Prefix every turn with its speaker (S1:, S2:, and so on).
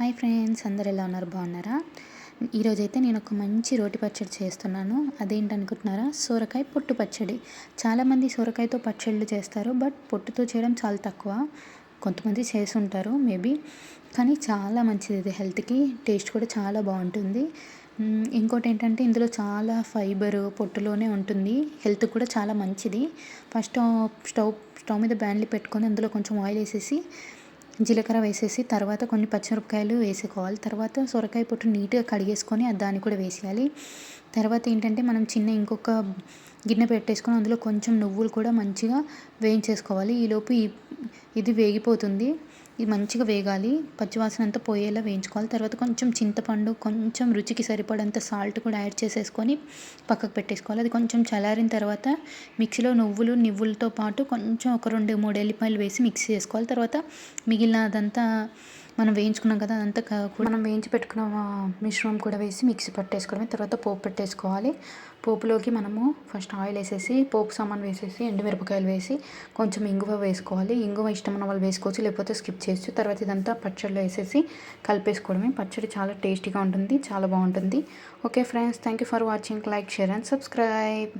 S1: Hi friends అందరు ఎలా ఉన్నారు? బాగున్నారా? ఈరోజైతే నేను ఒక మంచి రోటి పచ్చడి చేస్తున్నాను. అదేంటి అనుకుంటున్నారా సొరకాయ పొట్టు పచ్చడి. చాలామంది సొరకాయతో పచ్చళ్ళు చేస్తారు బట్ పొట్టుతో చేయడం చాలా తక్కువ. కొంతమంది చేసి ఉంటారు మేబీ కానీ చాలా మంచిది ఇది హెల్త్కి. టేస్ట్ కూడా చాలా బాగుంటుంది. ఇంకోటి ఏంటంటే ఇందులో చాలా ఫైబర్ పొట్టులోనే ఉంటుంది. హెల్త్ కూడా చాలా మంచిది. ఫస్ట్ స్టవ్ స్టవ్ మీద బ్యాన్లీ పెట్టుకొని అందులో కొంచెం ఆయిల్ వేసేసి జీలకర్ర వేసేసి తర్వాత కొన్ని పచ్చిమిరపకాయలు వేసుకోవాలి. తర్వాత సొరకాయ పొట్టు నీట్గా కడిగేసుకొని అది దాన్ని కూడా వేసేయాలి. తర్వాత ఏంటంటే మనం చిన్న ఇంకొక గిన్నె పెట్టేసుకొని అందులో కొంచెం నువ్వులు కూడా మంచిగా వేయించేసుకోవాలి. ఈలోపు ఇది వేగిపోతుంది. ఇది మంచిగా వేగాలి పచ్చివాసన అంతా పోయేలా వేయించుకోవాలి. తర్వాత కొంచెం చింతపండు కొంచెం రుచికి సరిపడంత సాల్ట్ కూడా యాడ్ చేసేసుకొని పక్కకు పెట్టేసుకోవాలి. అది కొంచెం చల్లారిన తర్వాత మిక్సీలో నువ్వులు నివ్వులతో పాటు కొంచెం ఒక రెండు మూడు ఎల్లిపాయలు వేసి మిక్సీ చేసుకోవాలి. తర్వాత మిగిలిన అదంతా మనం వేయించుకున్నాం కదా అదంతా కూడా మనం వేయించి పెట్టుకున్న మిశ్రమం కూడా వేసి మిక్సీ పట్టేసుకోవడమే. తర్వాత పోపు పెట్టేసుకోవాలి. పోపులోకి మనము ఫస్ట్ ఆయిల్ వేసేసి పోపు సామాన్ వేసేసి ఎండుమిరపకాయలు వేసి కొంచెం ఇంగువ వేసుకోవాలి. ఇంగువ ఇష్టం ఉన్న వాళ్ళు వేసుకోవచ్చు లేకపోతే స్కిప్ చేయొచ్చు. తర్వాత ఇదంతా పచ్చడిలో వేసేసి కలిపేసుకోవడమే. పచ్చడి చాలా టేస్టీగా ఉంటుంది చాలా బాగుంటుంది. Okay friends thank you for watching like share and subscribe